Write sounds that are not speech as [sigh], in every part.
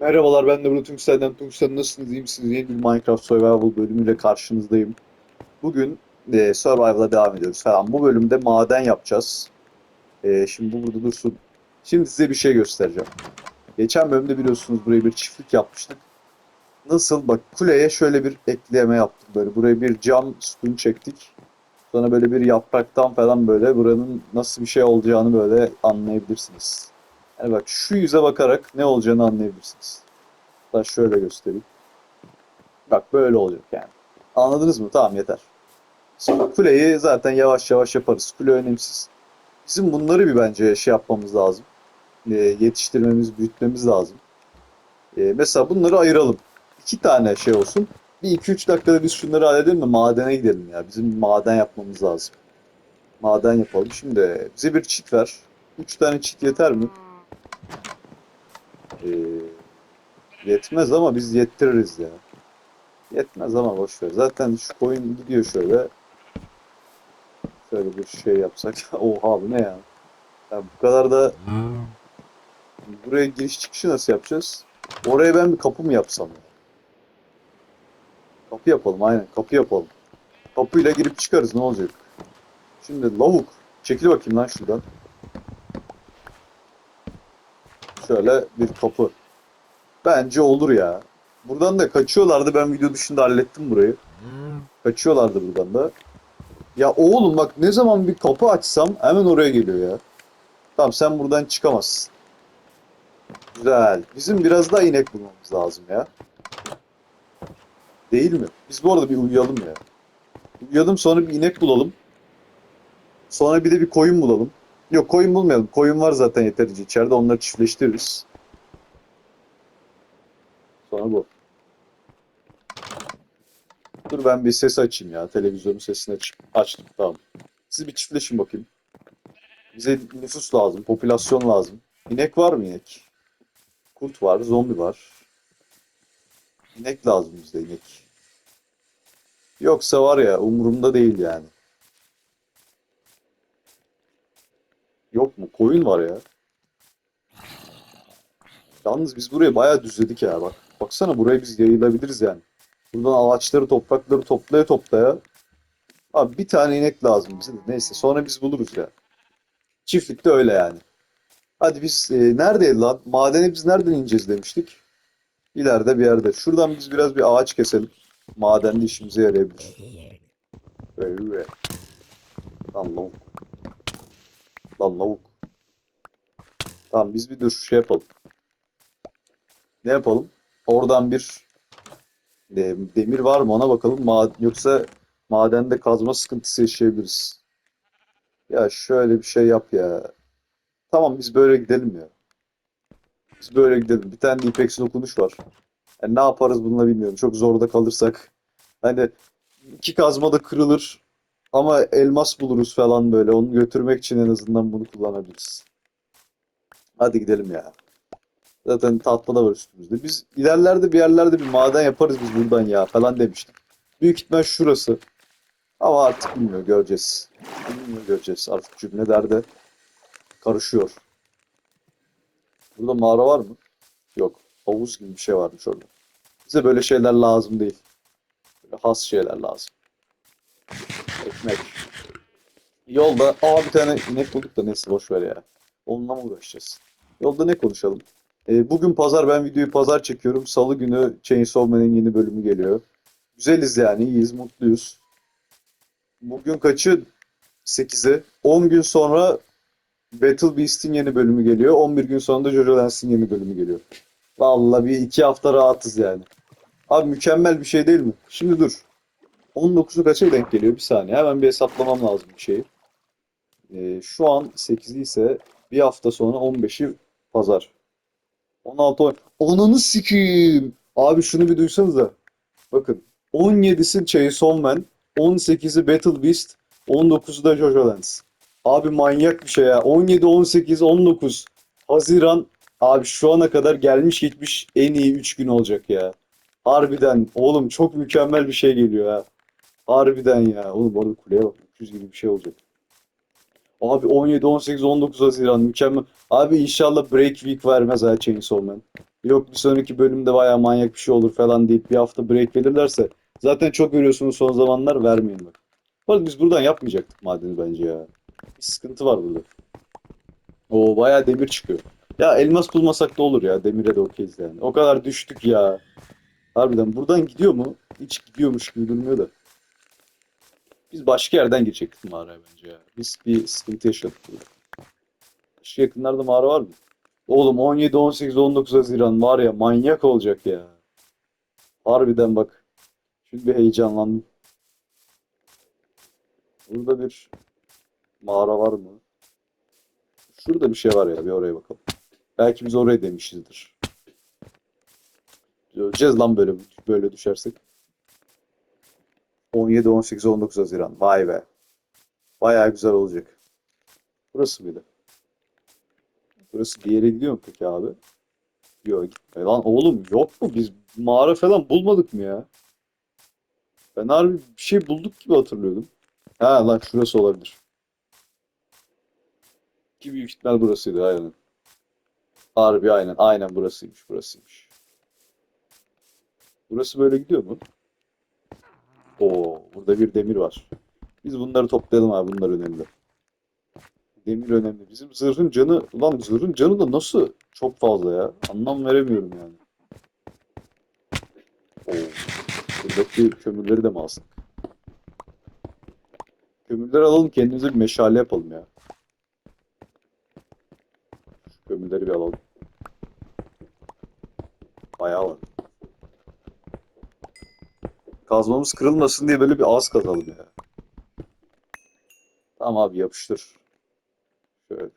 Merhabalar ben de Bulut Tungsten'den. Tungsten nasılsınız? İyi misiniz? Yeni bir Minecraft Survival bölümüyle karşınızdayım. Bugün e, Survival'a devam ediyoruz falan. Bu bölümde maden yapacağız. E, şimdi bu burada dursun. Şimdi size bir şey göstereceğim. Geçen bölümde biliyorsunuz buraya bir çiftlik yapmıştık. Nasıl? Bak kuleye şöyle bir ekleme yaptım. Böyle buraya bir cam sütun çektik. Sonra böyle bir yapraktan falan böyle buranın nasıl bir şey olacağını böyle anlayabilirsiniz. Yani bak şu yüze bakarak ne olacağını anlayabilirsiniz. Hatta şöyle göstereyim. Bak böyle olacak yani. Anladınız mı? Tamam yeter. Sonra kuleyi zaten yavaş yavaş yaparız. Kule önemsiz. Bizim bunları bir bence şey yapmamız lazım. Ee, yetiştirmemiz, büyütmemiz lazım. Ee, mesela bunları ayıralım. İki tane şey olsun. Bir iki üç dakikada biz şunları halledelim de madene gidelim ya. Bizim bir maden yapmamız lazım. Maden yapalım. Şimdi bize bir çit ver. Üç tane çit yeter mi? Ee, yetmez ama biz yettiririz ya. Yetmez ama boş ver. Zaten şu koyun gidiyor şöyle. Şöyle bir şey yapsak. [laughs] Oha bu ne ya? ya bu kadar da buraya giriş çıkışı nasıl yapacağız? Oraya ben bir kapı mı yapsam? ya? Kapı yapalım aynen. Kapı yapalım. Kapıyla girip çıkarız ne olacak? Şimdi lavuk. Çekil bakayım lan şuradan. Şöyle bir kapı. Bence olur ya. Buradan da kaçıyorlardı. Ben video dışında hallettim burayı. Kaçıyorlardı buradan da. Ya oğlum bak ne zaman bir kapı açsam hemen oraya geliyor ya. Tamam sen buradan çıkamazsın. Güzel. Bizim biraz daha inek bulmamız lazım ya. Değil mi? Biz bu arada bir uyuyalım ya. Uyuyalım sonra bir inek bulalım. Sonra bir de bir koyun bulalım. Yok koyun bulmayalım. Koyun var zaten yeterince içeride. Onları çiftleştiririz. Sonra bu. Dur ben bir ses açayım ya. Televizyonun sesini açayım. Açtım tamam. Siz bir çiftleşin bakayım. Bize nüfus lazım. Popülasyon lazım. İnek var mı inek? Kurt var. Zombi var. İnek lazım bize inek. Yoksa var ya umurumda değil yani. Yok mu? Koyun var ya. Yalnız biz burayı bayağı düzledik ya bak. Baksana buraya biz yayılabiliriz yani. Buradan ağaçları, toprakları toplaya toplaya. Abi bir tane inek lazım bize de. Neyse sonra biz buluruz ya. Çiftlikte öyle yani. Hadi biz e, neredeydi lan? Madene biz nereden ineceğiz demiştik. İleride bir yerde. Şuradan biz biraz bir ağaç keselim. Madende işimize yarayabilir. Böyle. Lavuk. Lan lavuk. Tamam biz bir dur şey yapalım. Ne yapalım? Oradan bir de- demir var mı ona bakalım. Ma yoksa madende kazma sıkıntısı yaşayabiliriz. Ya şöyle bir şey yap ya. Tamam biz böyle gidelim ya. Biz böyle gidelim. Bir tane de ipeksi dokunuş var. Yani ne yaparız bununla bilmiyorum. Çok zorda kalırsak. Hani iki kazma da kırılır. Ama elmas buluruz falan böyle. Onu götürmek için en azından bunu kullanabiliriz. Hadi gidelim ya. Zaten tatlı da var üstümüzde. Biz ilerlerde bir yerlerde bir maden yaparız biz buradan ya falan demiştik. Büyük ihtimal şurası. Ama artık bilmiyor göreceğiz. Bilmiyor göreceğiz. Artık cümlelerde karışıyor. Burada mağara var mı? Yok. Havuz gibi bir şey varmış orada. Bize böyle şeyler lazım değil. Böyle has şeyler lazım. Ekmek. Yolda aa bir tane inek bulduk da neyse boş ver ya. Onunla mı uğraşacağız? Yolda ne konuşalım? Ee, bugün pazar ben videoyu pazar çekiyorum. Salı günü Chainsaw Man'in yeni bölümü geliyor. Güzeliz yani iyiyiz mutluyuz. Bugün kaçı? 8'i. 10 gün sonra Battle Beast'in yeni bölümü geliyor. 11 gün sonra da Jojo Dance'in yeni bölümü geliyor. Vallahi bir iki hafta rahatız yani. Abi mükemmel bir şey değil mi? Şimdi dur. 19'u kaça denk geliyor? Bir saniye. Hemen bir hesaplamam lazım bir şeyi. Ee, şu an 8'i ise bir hafta sonra 15'i pazar. 16 on... Ananı sikeyim. Abi şunu bir duysanız da. Bakın. 17'si Chainsaw Man. 18'i Battle Beast. 19'u da Jojo Dance. Abi manyak bir şey ya. 17, 18, 19 Haziran. Abi şu ana kadar gelmiş gitmiş en iyi 3 gün olacak ya. Harbiden oğlum çok mükemmel bir şey geliyor ha. Harbiden ya. Oğlum orada kuleye bak. 300 gibi bir şey olacak. Abi 17, 18, 19 Haziran mükemmel. Abi inşallah break week vermez ha Chainsaw Man. Yok bir sonraki bölümde bayağı manyak bir şey olur falan deyip bir hafta break verirlerse zaten çok görüyorsunuz son zamanlar vermeyin bak. Bu arada biz buradan yapmayacaktık madeni bence ya. Bir sıkıntı var burada. Oo bayağı demir çıkıyor. Ya elmas bulmasak da olur ya. Demire de okeyiz yani. O kadar düştük ya. Harbiden buradan gidiyor mu? Hiç gidiyormuş gibi durmuyor da. Biz başka yerden girecektik mağaraya bence ya. Biz bir sıkıntı yaşadık burada. Şu yakınlarda mağara var mı? Oğlum 17, 18, 19 Haziran var ya manyak olacak ya. Harbiden bak. Şimdi bir heyecanlandım. Burada bir mağara var mı? Şurada bir şey var ya bir oraya bakalım. Belki biz oraya demişizdir. Öleceğiz lan böyle böyle düşersek. 17, 18, 19 Haziran. Vay be. Bayağı güzel olacak. Burası mıydı? Burası bir yere gidiyor mu peki abi? Yok gitme lan oğlum yok mu? Biz mağara falan bulmadık mı ya? Ben harbi bir şey bulduk gibi hatırlıyordum. Ha lan şurası olabilir. Ki büyük ihtimal burasıydı aynen. Harbi aynen. Aynen burasıymış burasıymış. Burası böyle gidiyor mu? Oo, burada bir demir var. Biz bunları toplayalım abi. Bunlar önemli. Demir önemli. Bizim zırhın canı, ulan zırhın canı da nasıl çok fazla ya? Anlam veremiyorum yani. Oo. Buradaki kömürleri de mi alsak? Kömürleri alalım kendimize bir meşale yapalım ya. Şu kömürleri bir alalım. Bayağı var. Kazmamız kırılmasın diye böyle bir az kazalım ya. Tamam abi yapıştır. Şöyle.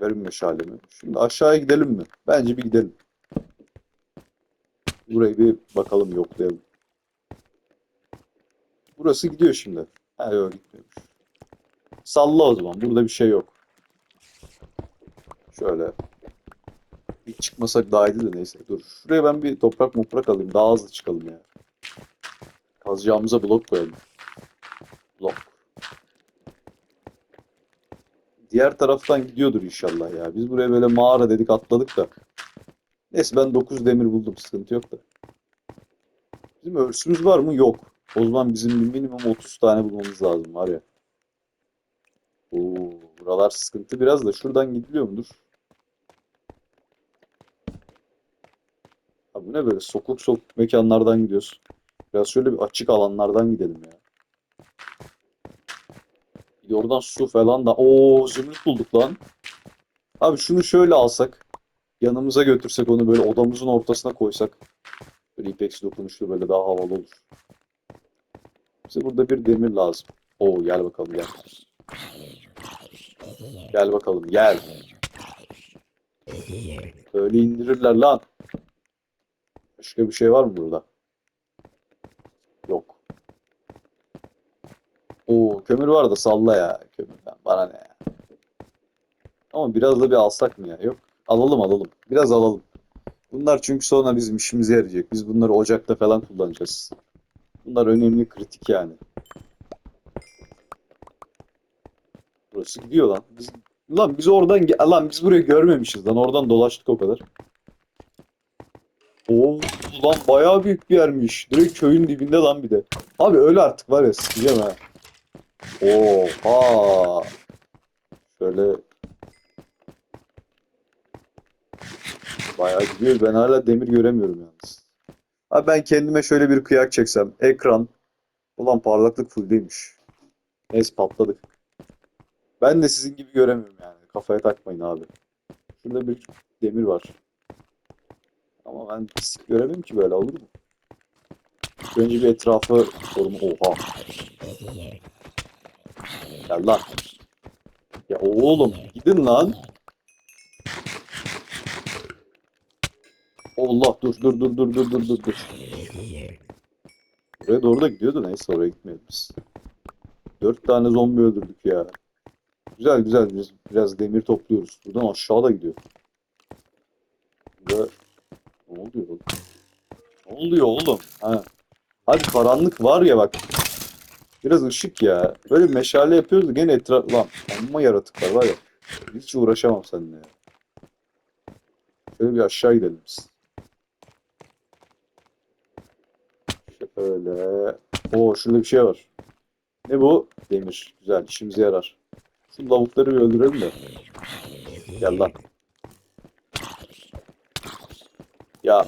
Verin meşalemi. Şimdi aşağıya gidelim mi? Bence bir gidelim. Burayı bir bakalım yoklayalım. Burası gidiyor şimdi. Ha yok gitmiyormuş. Salla o zaman. Burada bir şey yok. Şöyle. Çıkmasak daha iyiydi de neyse. Dur. Şuraya ben bir toprak moprak alayım. Daha hızlı çıkalım ya. Kazacağımıza blok koyalım. Blok. Diğer taraftan gidiyordur inşallah ya. Biz buraya böyle mağara dedik atladık da. Neyse ben 9 demir buldum. Sıkıntı yok da. Bizim örsümüz var mı? Yok. O zaman bizim minimum 30 tane bulmamız lazım var ya. Oo, buralar sıkıntı biraz da. Şuradan gidiliyor mudur? Abi bu ne böyle sokuk sokuk mekanlardan gidiyoruz. Biraz şöyle bir açık alanlardan gidelim ya. Bir oradan su falan da. Oo zümrüt bulduk lan. Abi şunu şöyle alsak. Yanımıza götürsek onu böyle odamızın ortasına koysak. Böyle ipeksi dokunuşlu böyle daha havalı olur. Bize burada bir demir lazım. Oo gel bakalım gel. Gel bakalım gel. Öyle indirirler lan. Başka bir şey var mı burada? Yok. Oo kömür var da salla ya kömürden. Bana ne ya. Ama biraz da bir alsak mı ya? Yok. Alalım alalım. Biraz alalım. Bunlar çünkü sonra bizim işimize yarayacak. Biz bunları ocakta falan kullanacağız. Bunlar önemli, kritik yani. Burası gidiyor lan. Biz, lan biz oradan lan biz burayı görmemişiz lan. Oradan dolaştık o kadar. Oo lan bayağı büyük bir yermiş. Direkt köyün dibinde lan bir de. Abi öyle artık var ya sikeceğim ha. Oha. Şöyle bayağı gidiyor. Ben hala demir göremiyorum yalnız. Abi ben kendime şöyle bir kıyak çeksem. Ekran. Ulan parlaklık full değilmiş. Neyse patladık. Ben de sizin gibi göremiyorum yani. Kafaya takmayın abi. Şurada bir demir var. Ama ben pislik göremiyorum ki böyle olur mu? Önce bir etrafı sorun. Oha. Gel lan. Ya oğlum gidin lan. Allah dur dur dur dur dur dur dur. Oraya doğru da gidiyordu neyse oraya gitmiyoruz. Dört tane zombi öldürdük ya. Güzel güzel biz biraz demir topluyoruz. Buradan aşağıda gidiyor. Burada ne oluyor oğlum? Ne oluyor oğlum? Ha. Hadi karanlık var ya bak. Biraz ışık ya. Böyle meşale yapıyoruz gene etraf... Lan amma yaratıklar var ya. Hiç uğraşamam seninle ya. Şöyle bir aşağı gidelim biz. Şöyle. Oo şurada bir şey var. Ne bu? Demir. Güzel. işimize yarar. Şu lavukları bir öldürelim de. Gel lan. Ya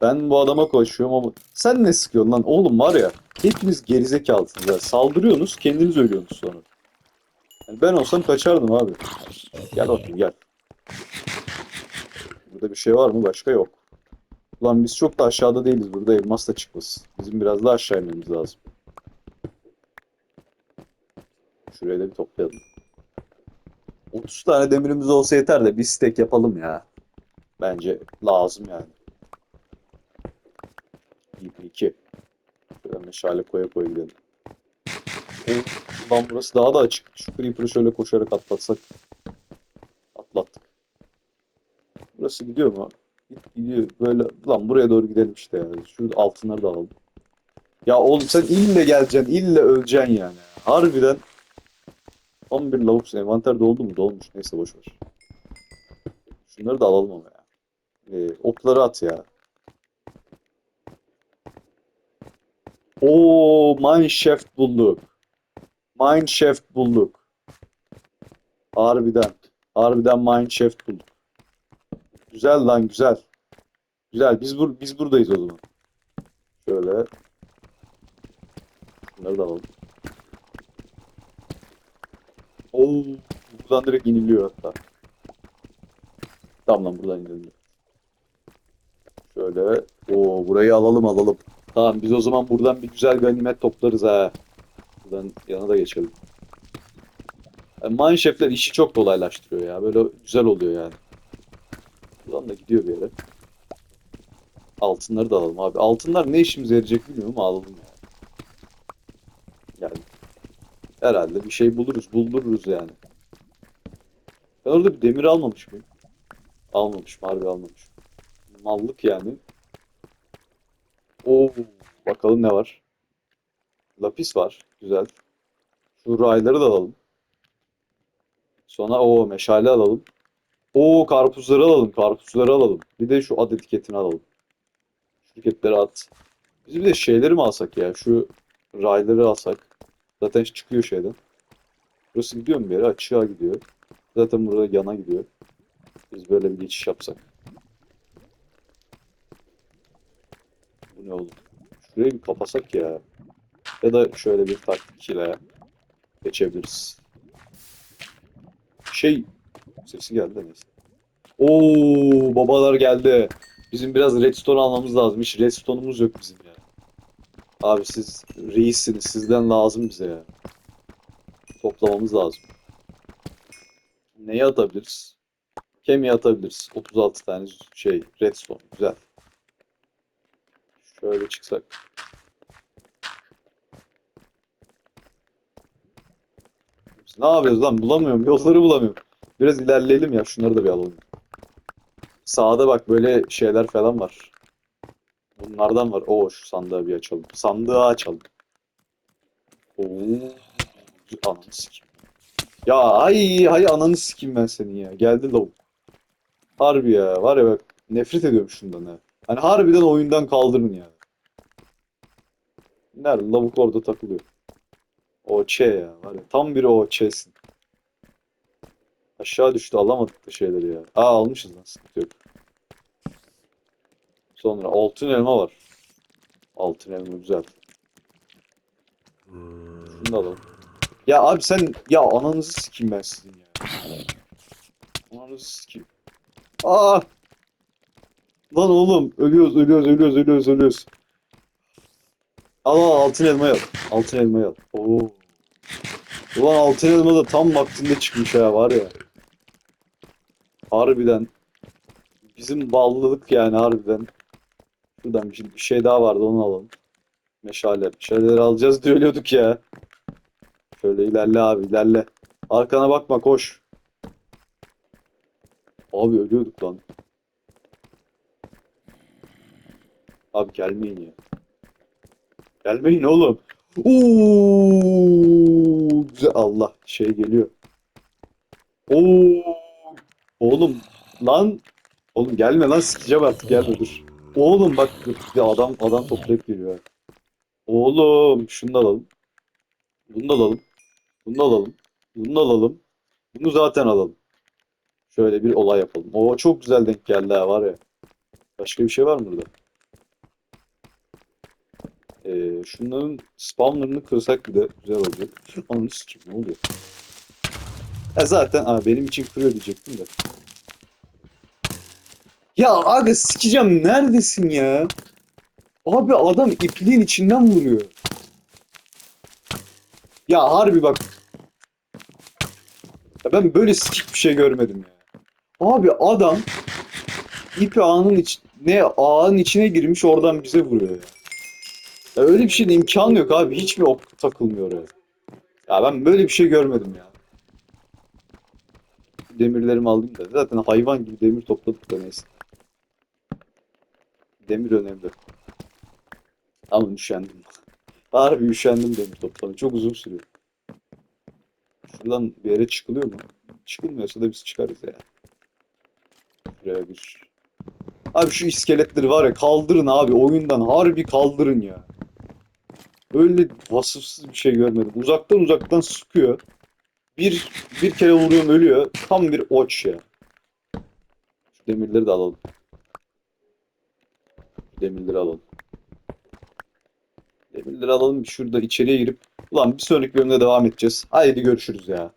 ben bu adama koşuyorum ama sen ne sıkıyorsun lan? Oğlum var ya hepiniz gerizekalısınız. ya. Saldırıyorsunuz kendiniz ölüyorsunuz sonra. Yani ben olsam kaçardım abi. Gel bakayım gel. Burada bir şey var mı? Başka yok. Ulan biz çok da aşağıda değiliz. Burada elmas da çıkmasın. Bizim biraz daha aşağı inmemiz lazım. Şurayı da bir toplayalım. 30 tane demirimiz olsa yeter de bir stack yapalım ya. Bence lazım yani. 22. Şöyle meşale koya koya gidelim. O, lan burası daha da açık. Şu creeper'ı şöyle koşarak atlatsak. Atlattık. Burası gidiyor mu? Git- Gidiyor. Böyle lan buraya doğru gidelim işte ya. Şurada altınları da alalım. Ya oğlum sen ille geleceksin, ille öleceksin yani. Harbiden 11 lavuksun. Envanter doldu mu? Dolmuş. Neyse boş ver. Şunları da alalım ama ya. Ee, okları at ya. Oo, mineshaft bulduk. Mineshaft bulduk. Harbiden. Harbiden mineshaft bulduk. Güzel lan güzel. Güzel. Biz bur biz buradayız o zaman. Şöyle. Bunları da alalım. Oo, buradan direkt iniliyor hatta. Tamam lan buradan iniliyor. Şöyle. Oo, burayı alalım alalım. Tamam biz o zaman buradan bir güzel ganimet toplarız ha. Buradan yana da geçelim. Yani Mineshaft'ler işi çok kolaylaştırıyor ya. Böyle güzel oluyor yani. Buradan da gidiyor bir yere. Altınları da alalım abi. Altınlar ne işimize yarayacak bilmiyorum ama alalım yani. Yani herhalde bir şey buluruz. Buldururuz yani. Ben orada bir demir almamış mıyım? Almamışım. Harbi almamışım. Mallık yani. Oo, bakalım ne var. Lapis var. Güzel. Şu rayları da alalım. Sonra o meşale alalım. O karpuzları alalım. Karpuzları alalım. Bir de şu ad etiketini alalım. Şu etiketleri at. Biz bir de şeyleri mi alsak ya? Şu rayları alsak. Zaten çıkıyor şeyden. Burası gidiyor mu bir yere? Açığa gidiyor. Zaten burada yana gidiyor. Biz böyle bir geçiş yapsak. Ne oldu? Şurayı bir kapasak ya. Ya da şöyle bir taktik ile geçebiliriz. Şey sesi geldi neyse. Oo babalar geldi. Bizim biraz redstone almamız lazım. Hiç redstone'umuz yok bizim ya. Abi siz reissiniz. Sizden lazım bize ya. Toplamamız lazım. Neyi atabiliriz? Kemiği atabiliriz. 36 tane şey redstone. Güzel. Şöyle çıksak. Biz ne yapıyoruz lan? Bulamıyorum. Yolları bulamıyorum. Biraz ilerleyelim ya. Şunları da bir alalım. Sağda bak böyle şeyler falan var. Bunlardan var. Oo şu sandığı bir açalım. Sandığı açalım. Oo. Ananı sikeyim. Ya ay hay ananı sikeyim ben seni ya. Geldi lavuk. Harbi ya. Var ya bak nefret ediyorum şundan ha. Hani harbiden oyundan kaldırın ya. Nerede? Lavuk orada takılıyor. OÇ ya. Var ya. Tam bir OÇ'sin. Aşağı düştü alamadık da şeyleri ya. Aa almışız lan sıkıntı yok. Sonra altın elma var. Altın elma güzel. Şunu da alalım. Ya abi sen ya ananızı sikeyim ben sizin ya. Ananızı sikeyim. Aa! Lan oğlum ölüyoruz ölüyoruz ölüyoruz ölüyoruz ölüyoruz. Al altın elmayı al. Altın elmayı al. Oo. Ulan altın elma da tam vaktinde çıkmış ha var ya. Harbiden. Bizim ballılık yani harbiden. Şuradan bir bir şey daha vardı onu alalım. Meşale. Meşaleleri alacağız diye ölüyorduk ya. Şöyle ilerle abi ilerle. Arkana bakma koş. Abi ölüyorduk lan. Abi gelmeyin ya. Gelmeyin oğlum. Oo, Allah şey geliyor. Oo, oğlum lan Oğlum gelme lan sikeceğim artık gelme dur. Oğlum bak. Ya adam adam toplayıp geliyor. Oğlum şunu da alalım. Bunu da alalım. Bunu da alalım. Bunu da alalım. Bunu zaten alalım. Şöyle bir olay yapalım. O çok güzel denk geldi ha var ya. Başka bir şey var mı burada? Ee, şunların spamlarını kırsak bir de güzel olacak. Ananı sikeyim ne oluyor? Ya zaten aa, benim için kırıyor diyecektim de. Ya aga sikeceğim neredesin ya? Abi adam ipliğin içinden vuruyor. Ya harbi bak. Ya ben böyle sikik bir şey görmedim ya. Abi adam ipi ağının iç ne ağın içine girmiş oradan bize vuruyor ya. Ya öyle bir şeyin imkanı yok abi. Hiç mi ok takılmıyor oraya? Ya ben böyle bir şey görmedim ya. Demirlerimi aldım da. Zaten hayvan gibi demir topladık da neyse. Demir önemli. Ama üşendim. [laughs] Harbi üşendim demir toplamaya. Çok uzun sürüyor. Şuradan bir yere çıkılıyor mu? Çıkılmıyorsa da biz çıkarız ya. Şuraya bir... Abi şu iskeletleri var ya kaldırın abi oyundan harbi kaldırın ya. Böyle vasıfsız bir şey görmedim. Uzaktan uzaktan sıkıyor. Bir bir kere vuruyorum ölüyor. Tam bir oç ya. Şu demirleri de alalım. Şu demirleri alalım. Demirleri alalım. Şurada içeriye girip. Ulan bir sonraki bölümde devam edeceğiz. Haydi görüşürüz ya.